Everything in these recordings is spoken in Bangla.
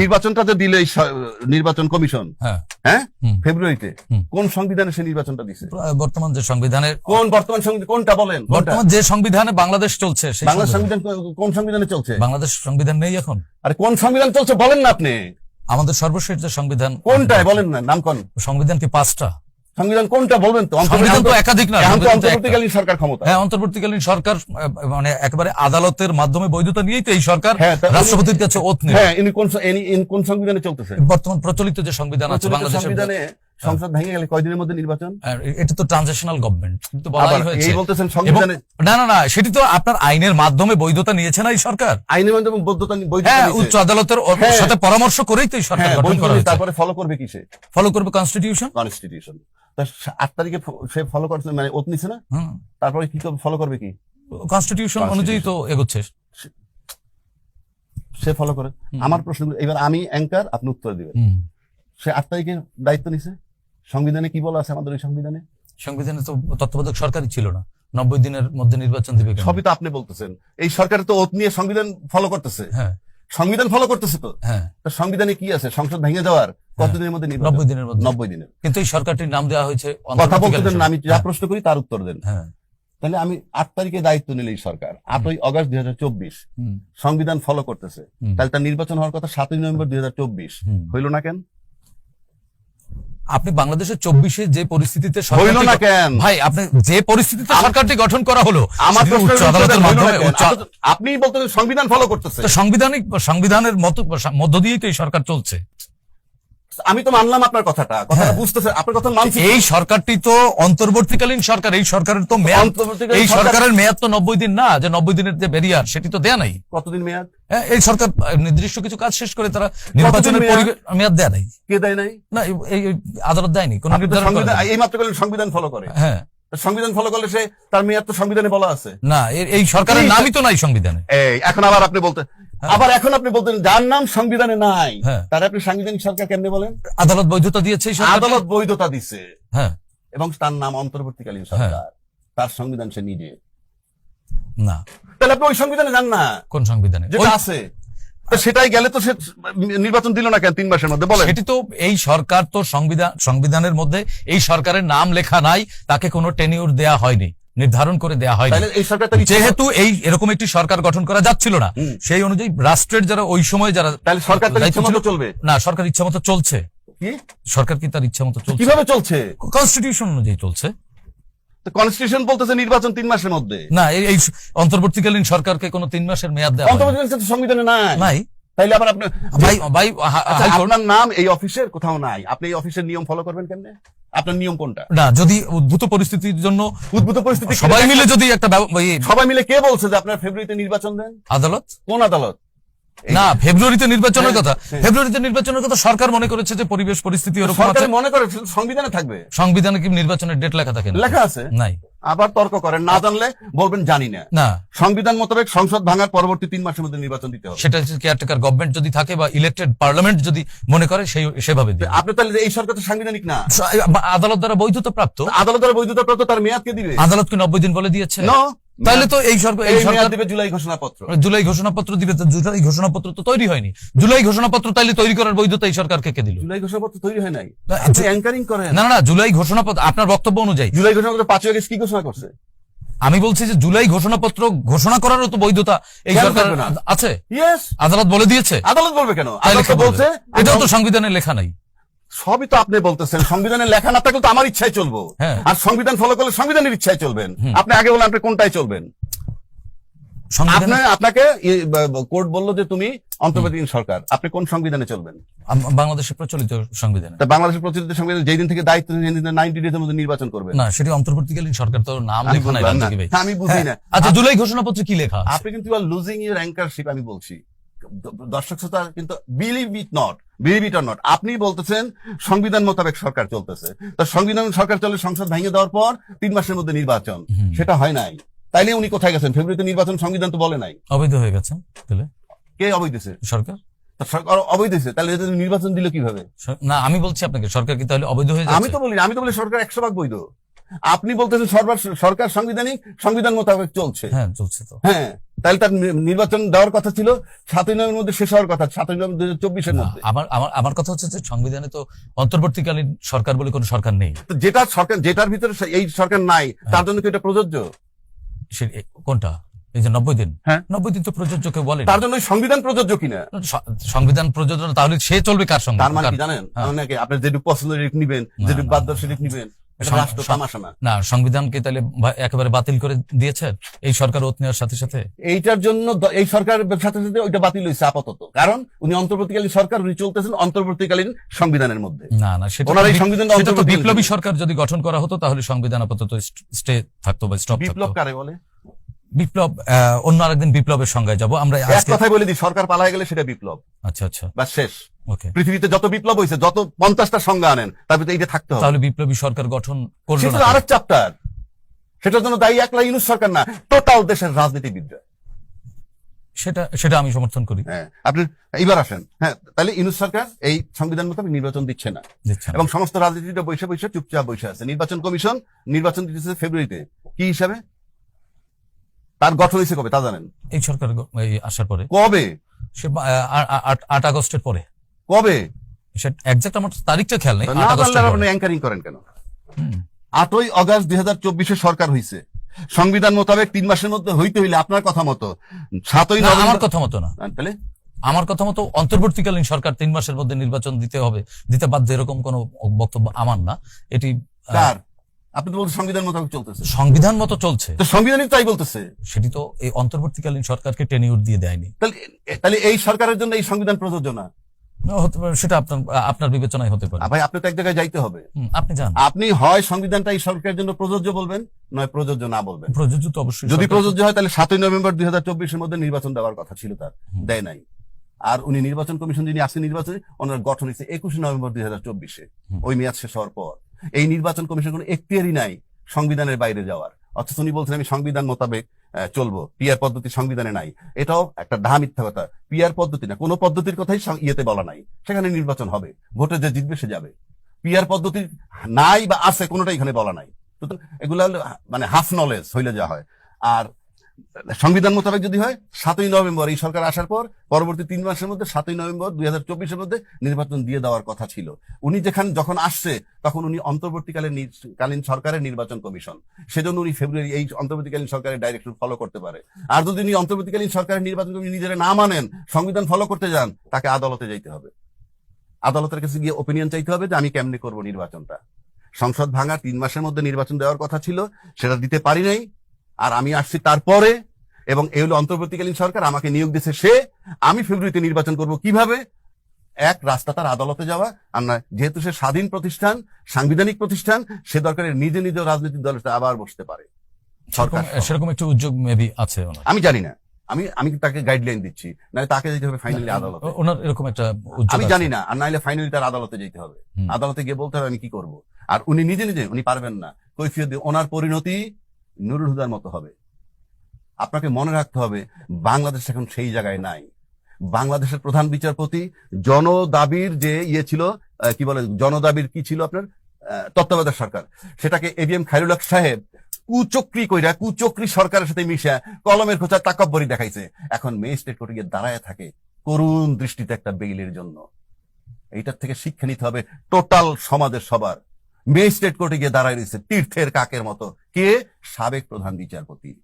নির্বাচনটা তো দিলে নির্বাচন কমিশন। হ্যাঁ। হ্যাঁ? ফেব্রুয়ারিতে। কোন সংবিধানে সে নির্বাচনটা দিছে? বর্তমান যে সংবিধানের কোন বর্তমান সংবিধান কোনটা বলেন? বর্তমান যে সংবিধানে বাংলাদেশ চলছে সেই বাংলা সংবিধান। সংবিধান কোন সংবিধানে চলছে? বাংলাদেশ সংবিধান নেই এখন। আর কোন সংবিধান চলছে বলেন না আপনি। আমাদের সর্বশেষ যে সংবিধান কোনটায়? বলেন না নাম কোন। সংবিধান কি পাঁচটা? সংবিধান কোনটা বলবেন তো? সংবিধান তো একাধিক না এখন তো। অন্তর্বর্তীকালীন সরকার ক্ষমতা। হ্যাঁ অন্তর্বর্তীকালীন সরকার মানে একেবারে আদালতের মাধ্যমে বৈধতা নিয়েই তো এই সরকার হ্যাঁ, রাষ্ট্রপতির কাছে ওত নেই। হ্যাঁ ইনি কোন ইনি- কোন সংবিধানে চলতেছে? বর্তমান প্রচলিত যে সংবিধান আছে বাংলাদেশের সংবিধানে সংসদ ভেঙে গেলে কয়দিনের মধ্যে নির্বাচন? এটা তো ট্রানজিশনাল গভর্নমেন্ট কিন্তু বলাই হয়েছে। এই বলতেছেন সংবিধানে না না না সেটি তো আপনার আইনের মাধ্যমে বৈধতা নিয়েছে না এই সরকার? আইনের মাধ্যমে বৈধতা হ্যাঁ উচ্চ আদালতের হ্যাঁ। সাথে পরামর্শ করেই তো এই সরকার হ্যাঁ গঠন করা হয়েছে। তারপরে ফলো করবে কিসে? ফলো করবে কনস্টিটিউশন কনস্টিটিউশন তা সা- আট তারিখে সে ফলো করছে মানে ওত নিছে না? তারপরে কি ফলো করবে কি? কনস্টিটিউশন অনুযায়ী তো এগোচ্ছে। সে ফলো করে। আমার প্রশ্ন এবার আমি অ্যাঙ্কার আপনি উত্তর দিবেন। সে আট তারিখে দায়িত্ব নিছে? সংবিধানে কি বলা আছে আমাদের ওই সংবিধানে? সংবিধানে তো তত্ত্বাবধায়ক সরকারই ছিল না। নব্বই দিনের মধ্যে নির্বাচন দিবে সবই তো আপনি বলতেছেন। এই সরকার তো ওত নিয়ে সংবিধান ফলো করতেছে। হ্যাঁ। সংবিধান ফলো করতেছে তো? হ্যাঁ। সংবিধানে কি আছে? সংসদ ভেঙে যাওয়ার কতদিনের মধ্যে নব্বই দিনের মধ্যে। নব্বই দিনের। কিন্তু এই সরকারটির নাম দেওয়া হয়েছে কথা বলতে দেন আমি যা প্রশ্ন করি তার উত্তর দেন। হ্যাঁ। তাহলে আমি আট তারিখে দায়িত্ব নিলে এই সরকার। আটই অগস্ট দুই হাজার চব্বিশ। সংবিধান ফলো করতেছে। তাহলে তার নির্বাচন হওয়ার কথা সাতই নভেম্বর দুই হাজার চব্বিশ। হইল না কেন? আপনি বাংলাদেশের চব্বিশে যে পরিস্থিতিতে ভাই আপনি যে পরিস্থিতিতে সরকারটি গঠন করা হলো আমার আদালতের মাধ্যমে আপনি বলতেন সংবিধান ফলো করতেছে সংবিধানিক সংবিধানের মধ্য দিয়ে তো এই সরকার চলছে। আমি তো মানলাম আপনার কথাটা। কথাটা হ্যাঁ। বুঝতেছে আপনার কথা মানছি এই সরকারটি তো অন্তর্বর্তীকালীন সরকার এই সরকারের তো মেয়াদ এই সরকারের মেয়াদ তো নব্বই দিন না যে নব্বই দিনের যে ব্যারিয়ার সেটি তো দেয়া নাই। কতদিন মেয়াদ? হ্যাঁ, এই সরকার নির্দিষ্ট কিছু কাজ শেষ করে তারা নির্বাচনের মেয়াদ? দেয়া নাই। কে দেয় নাই? না এই- আদালত দেয়নি কোন নির্ধারণ এই মাত্র সংবিধান ফলো করে। হ্যাঁ। সংবিধান ফলো করলে সে তার মেয়াদ তো সংবিধানে বলা আছে। না এই সরকারের নামই তো নাই সংবিধানে। এই এখন আবার আপনি বলতে আবার এখন আপনি বলতেন যার নাম সংবিধানে নাই হ্যাঁ। তার আপনি সাংবিধানিক সরকার কেমনে বলেন? আদালত বৈধতা দিয়েছে আদালত বৈধতা দিছে। হ্যাঁ। এবং তার নাম অন্তর্বর্তীকালীন সরকার। তার সংবিধান সে নিজে। না। তাহলে আপনি ওই সংবিধানে যান না। কোন সংবিধানে? যেটা আছে। সেটাই গেলে তো সে নির্বাচন দিল না কেন তিন মাসের মধ্যে? বলে সেটি তো এই সরকার তো সংবিধান সংবিধানের মধ্যে এই সরকারের নাম লেখা নাই তাকে কোনো টেনিউর দেয়া হয়নি। নির্ধারণ করে দেয়া সরকার যেহেতু এই এরকম একটি সরকার গঠন করা যাচ্ছিল না সেই অনুযায়ী রাষ্ট্রের যারা ওই সময় যারা সরকার চলবে? না সরকার ইচ্ছা মতো চলছে। কি? সরকার কি তার ইচ্ছা মতো চলছে? কীভাবে চলছে? কনস্টিটিউশন অনুযায়ী চলছে। কনস্টিটিউশন বলতেছে নির্বাচন তিন মাসের মধ্যে। না এই অন্তর্বর্তীকালীন সরকারকে কোনো তিন মাসের মেয়াদ দেওয়া অন্তর্বর্তীকালীন সংবিধানে নাই। নাই। তাইলে আবার আপনি ভাই ভাই আচ্ছা, আপনার নাম এই অফিসের কোথাও নাই। আপনি এই অফিসের নিয়ম ফলো করবেন কেমনে? আপনার নিয়ম কোনটা? না যদি উদ্ভূত পরিস্থিতির জন্য উদ্ভূত পরিস্থিতি সবাই মিলে যদি একটা সবাই মিলে কে বলছে যে আপনার ফেব্রুয়ারিতে নির্বাচন দেন? আদালত? কোন আদালত? না ফেব্রুয়ারিতে নির্বাচনের হ্যাঁ, কথা। হ্যাঁ। ফেব্রুয়ারিতে নির্বাচনের কথা সরকার মনে করেছে যে পরিবেশ পরিস্থিতি এরকম আছে। মনে করে সংবিধানে থাকবে? সংবিধানে কি নির্বাচনের ডেট লেখা থাকে না? লেখা আছে। নাই। আবার তর্ক করেন না জানলে বলবেন জানি না। না। সংবিধান মোতাবেক সংসদ ভাঙার পরবর্তী তিন মাসের মধ্যে নির্বাচন দিতে হবে। সেটা কেয়ারটেকার গভর্নমেন্ট যদি থাকে বা ইলেক্টেড পার্লামেন্ট যদি মনে করে সেই সেভাবে দিবে। আপনি তাহলে এই সরকার তো সাংবিধানিক না। আদালত দ্বারা বৈধতা প্রাপ্ত? আদালত দ্বারা বৈধতা প্রাপ্ত তার মেয়াদ কে দিবে? আদালত কি নব্বই দিন বলে দিয়েছে? No, তাহলে তো এই সরকার এই সরকার দিবে জুলাই ঘোষণাপত্র। জুলাই ঘোষণাপত্র দিবে তো জুলাই ঘোষণাপত্র তো তৈরি হয়নি। জুলাই ঘোষণাপত্র তাইলে তৈরি করার বৈধতা এই সরকারকে কে দিল? জুলাই ঘোষণাপত্র তৈরি হয় নাই। অ্যাঙ্কারিং করেন। না না জুলাই ঘোষণাপত্র আপনার বক্তব্য অনুযায়ী। জুলাই ঘোষণাপত্র পাঁচই আগস্ট কি ঘোষণা করছে? আমি বলছি যে জুলাই ঘোষণাপত্র ঘোষণা করারও তো বৈধতা এই সরকার আছে। ইয়েস আদালত বলে দিয়েছে। আদালত বলবে কেন? আদালত? বলছে এটাও তো সংবিধানে লেখা নাই। সবই তো আপনি বলতেছেন। সংবিধানে লেখা না থাকলে তো আমার ইচ্ছায় চলবো। হ্যাঁ। আর সংবিধান ফলো করলে সংবিধানের ইচ্ছায় চলবেন। আপনি আগে বলেন আপনি কোনটায় চলবেন? আপনাকে কোর্ট বলল যে তুমি অন্তর্বর্তীকালীন সরকার। আপনি কোন সংবিধানে চলবেন? বাংলাদেশের প্রচলিত সংবিধানে। বাংলাদেশের প্রচলিত সংবিধান যেই দিন থেকে দায়িত্ব নাইনটি ডেজ মধ্যে নির্বাচন করবেন। না সেটি অন্তর্বর্তীকালীন সরকার তো নাম আমি লেখা নাই না। আমি বুঝি না। হ্যাঁ, আচ্ছা জুলাই ঘোষণাপত্রে কি লেখা আপনি কিন্তু লুজিং ইউর অ্যাঙ্কারশিপ আমি বলছি। দর্শক শ্রোতা কিন্তু believe it not believe it not আপনি বলতেছেন সংবিধান মোতাবেক সরকার চলতেছে। তো সংবিধান সরকার চলে সংসদ ভেঙে দেওয়ার পর তিন মাসের মধ্যে নির্বাচন সেটা হয় নাই। তাইলে উনি কোথায় গেছেন? ফেব্রুয়ারিতে নির্বাচন সংবিধান তো বলে নাই। অবৈধ হয়ে গেছে তাহলে? কে অবৈধছে? সরকার? সরকার অবৈধছে। তাহলে এদের নির্বাচন দিল কীভাবে? না আমি বলছি আপনাকে সরকার কি তাহলে অবৈধ হয়ে আমি তো বলি আমি তো বলি সরকার একশো ভাগ বৈধ। আপনি বলতেছেন সরকার সরকার সাংবিধানিক সংবিধান মোতাবেক চলছে। হ্যাঁ চলছে তো। হ্যাঁ। তাহলে তার নির্বাচন দেওয়ার কথা ছিল সাতই নভেম্বরের মধ্যে শেষ হওয়ার কথা সাতই নভেম্বর দুই হাজার চব্বিশের মধ্যে। আমার আমার আমার কথা হচ্ছে যে সংবিধানে তো অন্তর্বর্তীকালীন সরকার বলে কোনো সরকার নেই। তো যেটা সরকার যেটার ভিতরে এই সরকার নাই তার জন্য কি এটা প্রযোজ্য? সে কোনটা? এই যে নব্বই দিন? হ্যাঁ। নব্বই দিন তো প্রযোজ্য কেউ বলে তার জন্য সংবিধান প্রযোজ্য কিনা? সংবিধান প্রযোজনা তাহলে সে চলবে কার সঙ্গে? তার মানে জানেন? হ্যাঁ। আপনি যেটুকু পছন্দ নিবেন যেটুকু বাধ্য সেটুকু নিবেন। না। সংবিধানকে তাহলে একেবারে বাতিল করে দিয়েছেন এই সরকার ওত নেওয়ার সাথে সাথে? এইটার জন্য এই সরকারের সাথে সাথে ওইটা বাতিল হয়েছে আপাতত। কারণ উনি অন্তর্বর্তীকালীন সরকার উনি চলতেছেন অন্তর্বর্তীকালীন সংবিধানের মধ্যে। না না সেটা ওনার এই অন্তর্বর্তী বিপ্লবী সরকার যদি গঠন করা হতো তাহলে সংবিধান আপাতত স্টে থাকতো বা স্টপ বিপ্লব কারে বলে? বিপ্লব অন্য আরেকদিন বিপ্লবের সংজ্ঞায় যাব। আমরা এক আজকে বলে দিই সরকার পালায় গেলে সেটা বিপ্লব। আচ্ছা আচ্ছা। বা শেষ। পৃথিবীতে যত বিপ্লব হয়েছে যত পঞ্চাশটা সংজ্ঞা আনেন এইটা থাকতে হবে। তাহলে বিপ্লবী সরকার গঠন করল সেটা আরেক চ্যাপ্টার সেটার জন্য দায়ী একলা ইউনুস সরকার না টোটাল দেশের রাজনীতিবিদরা। সেটা সেটা আমি সমর্থন করি। হ্যাঁ আপনি এইবার আসেন। হ্যাঁ তাহলে ইউনুস সরকার এই সংবিধান মোতাবেক নির্বাচন দিচ্ছে না। এবং সমস্ত রাজনীতিটা বৈশা বৈশা চুপচাপ বৈশা আছে। নির্বাচন কমিশন নির্বাচন দিতেছে ফেব্রুয়ারিতে কি হিসাবে? তার গঠন হয়েছে কবে তা জানেন? এই সরকার এই আসার পরে। কবে? সে আট আগস্টের পরে। কবে? সে একজাক্ট আমার তারিখটা খেয়াল নেই না আগস্টের আপনি অ্যাঙ্কারিং করেন কেন? আটই অগস্ট দুই হাজার চব্বিশে সরকার হয়েছে সংবিধান মোতাবেক তিন মাসের মধ্যে হইতে হইলে আপনার কথা মতো। সাতই আমার কথা মতো না। তাহলে? আমার কথা মতো অন্তর্বর্তীকালীন সরকার তিন মাসের মধ্যে নির্বাচন দিতে হবে দিতে বাধ্য এরকম কোন বক্তব্য আমার না। এটি আপনি বলছেন সংবিধান মোতাবেক চলতেছে। সংবিধান মতো চলছে। তো সংবিধানিক তাই বলতেছে। সেটি তো এই অন্তর্বর্তীকালীন সরকারকে টেনিউর দিয়ে দেয়নি। তাহলে তাহলে এই সরকারের জন্য এই সংবিধান প্রযোজ্য না? সেটা আপনার আপনার বিবেচনায় হতে পারে। ভাই আপনি তো এক জায়গায় যাইতে হবে। আপনি জান আপনি হয় সংবিধানটা এই সরকারের জন্য প্রযোজ্য বলবেন নয় প্রযোজ্য না বলবেন। প্রযোজ্য তো অবশ্যই যদি প্রযোজ্য হয় তাহলে সাতই নভেম্বর দুই হাজার চব্বিশের মধ্যে নির্বাচন দেওয়ার কথা ছিল তার দেয় নাই। আর উনি নির্বাচন কমিশন যিনি আসছে নির্বাচনে ওনার গঠন হয়েছে একুশে নভেম্বর দুই হাজার চব্বিশে। ওই মেয়াদ শেষ হওয়ার পর। এই নির্বাচন কমিশন কোনো এখতিয়ারই নাই সংবিধানের বাইরে যাওয়ার। অথচ উনি বলছেন আমি সংবিধান মোতাবেক চলবো। পিয়ার পদ্ধতি সংবিধানে নাই। এটাও একটা ঢা মিথ্যা কথা। পিয়ার পদ্ধতি না, কোনো পদ্ধতির কথাই ইয়েতে বলা নাই। সেখানে নির্বাচন হবে। ভোটে যে জিতবে সে যাবে। পিয়ার পদ্ধতি নাই বা আছে, কোনোটাই এখানে বলা নাই। এগুলা মানে হাফ নলেজ হইলে যা হয়। আর সংবিধান মোতাবেক যদি হয়, সাতই নভেম্বর এই সরকার আসার পর পরবর্তী তিন মাসের মধ্যে, সাতই নভেম্বর দুই হাজার চব্বিশের মধ্যে নির্বাচন দিয়ে দেওয়ার কথা ছিল। উনি যেখানে যখন আসছে, তখন উনি অন্তর্বর্তীকালীন নির- কালীন সরকারের নির্বাচন কমিশন। সেজন্য উনি ফেব্রুয়ারি এই অন্তর্বর্তীকালীন সরকারের ডাইরেকশন ফলো করতে পারে। আর যদি উনি অন্তর্বর্তীকালীন সরকারের নির্বাচন কমিশন নিজেরা না মানেন, সংবিধান ফলো করতে যান, তাকে আদালতে যাইতে হবে। আদালতের কাছে গিয়ে ওপিনিয়ন চাইতে হবে যে, আমি কেমনে করব নির্বাচনটা? সংসদ ভাঙা তিন মাসের মধ্যে নির্বাচন দেওয়ার কথা ছিল, সেটা দিতে পারি নাই আর আমি আসছি তারপরে এবং এই হলো অন্তর্বর্তীকালীন সরকার আমাকে নিয়োগ দিয়েছে সে আমি ফেব্রুয়ারিতে নির্বাচন করব কীভাবে? এক রাস্তা তার আদালতে যাওয়া আর নয় যেহেতু সে স্বাধীন প্রতিষ্ঠান সাংবিধানিক প্রতিষ্ঠান সে দরকারে নিজে নিজে রাজনৈতিক দলের আবার বসতে পারে। সরকার সেরকম- একটু উদ্যোগ মেবি আছে আমি জানি না। আমি আমি তাকে গাইডলাইন দিচ্ছি? না তাকে যেতে হবে ফাইনালি আদালতে। ওনার এরকম একটা আমি জানি না আর নাইলে ফাইনালি তার আদালতে যেতে হবে। আদালতে গিয়ে বলতে হবে আমি কি করব। আর উনি নিজে নিজে উনি পারবেন না। কৈফিয়ত ওনার পরিণতি নুরুল হুদার মতো হবে। আপনাকে মনে রাখতে হবে, বাংলাদেশ এখন সেই জায়গায় নাই। বাংলাদেশের প্রধান বিচারপতি জনদাবির যে ইয়ে ছিল কি বলে, জনদাবির কি ছিল আপনার? তত্ত্বাবধায়ক সরকার। সেটাকে এবিএম খাইরুল হক সাহেব কুচক্রি কইরা, কুচক্রি সরকারের সাথে মিশা কলমের খোঁচা তাকব্বরি দেখাইছে। এখন ম্যাজিস্ট্রেট কোর্টে গিয়ে দাঁড়ায় থাকে করুণ দৃষ্টিতে একটা বেইলের জন্য। এইটার থেকে শিক্ষা নিতে হবে টোটাল সমাজের সবার। ম্যাজিস্ট্রেট কোর্টে গিয়ে দাঁড়ায় রয়েছে, তীর্থের কাকের মতো। কে? সাবেক প্রধান বিচারপতি।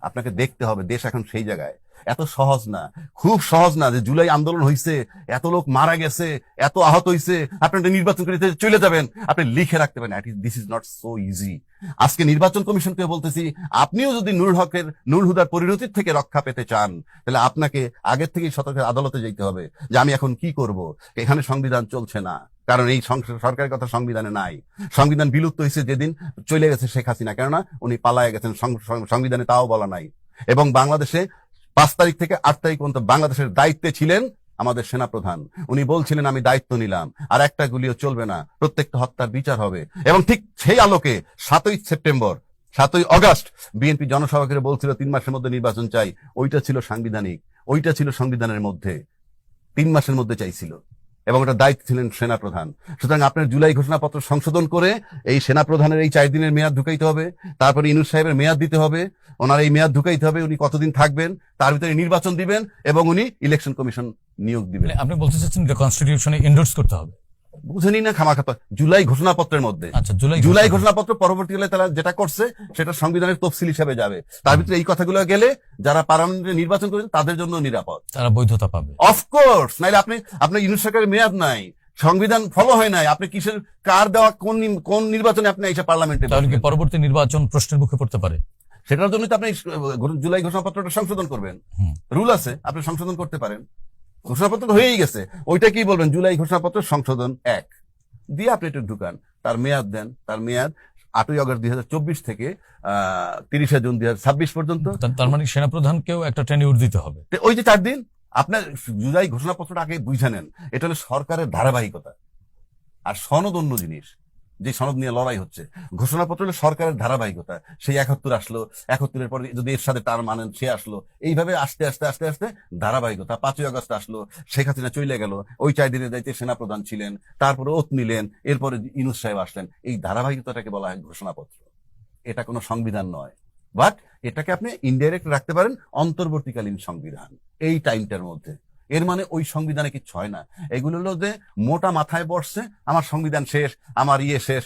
আপনাকে দেখতে হবে, দেশ এখন সেই জায়গায়। এত সহজ না। খুব সহজ না যে জুলাই আন্দোলন হয়েছে এত লোক মারা গেছে, এত আহত হয়েছে আপনি নির্বাচন করে চলে যাবেন। আপনি লিখে রাখতে পারেন this is not so easy আজকে নির্বাচন কমিশনকে বলতেছি, আপনিও যদি নূর হকের নূর হুদার পরিণতির থেকে রক্ষা পেতে চান, তাহলে আপনাকে আগের থেকেই সতর্ক আদালতে যেতে হবে যে আমি এখন কি করব? এখানে সংবিধান চলছে না। কারণ এই সরকারের কথা সংবিধানে নাই। সংবিধান বিলুপ্ত হয়েছে যেদিন চলে গেছে শেখ হাসিনা। কেননা উনি পালায় গেছেন সংবিধানে তাও বলা নাই। এবং বাংলাদেশে পাঁচ তারিখ থেকে আট তারিখ পর্যন্ত বাংলাদেশের দায়িত্বে ছিলেন আমাদের সেনাপ্রধান। উনি বলছিলেন, আমি দায়িত্ব নিলাম। আর একটা গুলিও চলবে না। প্রত্যেকটা হত্যার বিচার হবে। এবং ঠিক সেই আলোকে সাতই সেপ্টেম্বর, সাতই অগস্ট বিএনপি জনসভা করে বলছিল, তিন মাসের মধ্যে নির্বাচন চাই। ওইটা ছিল সাংবিধানিক। ওইটা ছিল সংবিধানের মধ্যে। তিন মাসের মধ্যে চাইছিল। এবং ওটা দায়িত্ব ছিলেন সেনাপ্রধান। সুতরাং আপনার জুলাই ঘোষণাপত্র সংশোধন করে এই সেনাপ্রধানের এই চার দিনের মেয়াদ ঢুকাইতে হবে, তারপরে ইনুস সাহেবের মেয়াদ দিতে হবে, ওনার এই মেয়াদ ঢুকাইতে হবে, উনি কতদিন থাকবেন, তার ভিতরে নির্বাচন দিবেন এবং উনি ইলেকশন কমিশন নিয়োগ দিবেন। মানে আপনি বলতে চাচ্ছেন কনস্টিটিউশনে এন্ডোর্স করতে হবে? বুঝেনি না খামাখাত জুলাই ঘোষণাপত্রের মধ্যে। আচ্ছা জুলাই জুলাই ঘোষণা- ঘোষণাপত্র পরবর্তীকালে তারা যেটা করছে সেটা সংবিধানের তফসিল হিসাবে যাবে। তার ভিতরে এই কথাগুলো গেলে যারা পার্লামেন্টে নির্বাচন করেছেন তাদের জন্য নিরাপদ। তারা বৈধতা পাবে। অফকোর্স নাইলে আপনি আপনার ইউনিট সরকারের মেয়াদ নাই সংবিধান ফলো হয় নাই আপনি কিসের কার দেওয়া কোন কোন নির্বাচনে আপনি এসে পার্লামেন্টে তাহলে কি পরবর্তী নির্বাচন প্রশ্নের মুখে পড়তে পারে? সেটার জন্য তো আপনি জুলাই ঘোষণাপত্রটা সংশোধন করবেন। রুল আছে আপনি সংশোধন করতে পারেন। ঘোষণাপত্র তো হয়েই গেছে। ওইটা কি বলবেন? জুলাই ঘোষণাপত্র সংশোধন এক। দিয়ে আপনি একটু ঢুকান। তার মেয়াদ দেন। তার মেয়াদ আটই আগস্ট দুই হাজার চব্বিশ থেকে তিরিশে জুন দুই হাজার ছাব্বিশ পর্যন্ত। তার- তার মানে সেনাপ্রধানকেও একটা টেনিউর দিতে হবে। ওই যে চার দিন? আপনার জুলাই ঘোষণাপত্রটা আগে বুঝে নেন। এটা হলো সরকারের ধারাবাহিকতা। আর সনদ অন্য জিনিস। যে সনদ নিয়ে লড়াই হচ্ছে। ঘোষণাপত্র হলো সরকারের ধারাবাহিকতা। সেই একাত্তর আসলো, একাত্তরের পরে যদি এর সাথে তার মানেন সে আসলো, এইভাবে আস্তে আস্তে আস্তে আস্তে ধারাবাহিকতা। পাঁচই আগস্ট আসলো, শেখ হাসিনা চলে গেল, ওই চার দিনের দায়িত্বে সেনাপ্রধান ছিলেন, তারপরে ওত নিলেন, এরপরে ইনুস সাহেব আসলেন। এই ধারাবাহিকতাটাকে বলা হয় ঘোষণাপত্র। এটা কোনো সংবিধান নয়। বাট এটাকে আপনি ইনডাইরেক্ট রাখতে পারেন অন্তর্বর্তীকালীন সংবিধান। এই টাইমটার মধ্যে। এর মানে ওই সংবিধানে কিচ্ছু হয় না। এগুলো হলো যে মোটা মাথায় বসছে, আমার সংবিধান শেষ, আমার ইয়ে শেষ।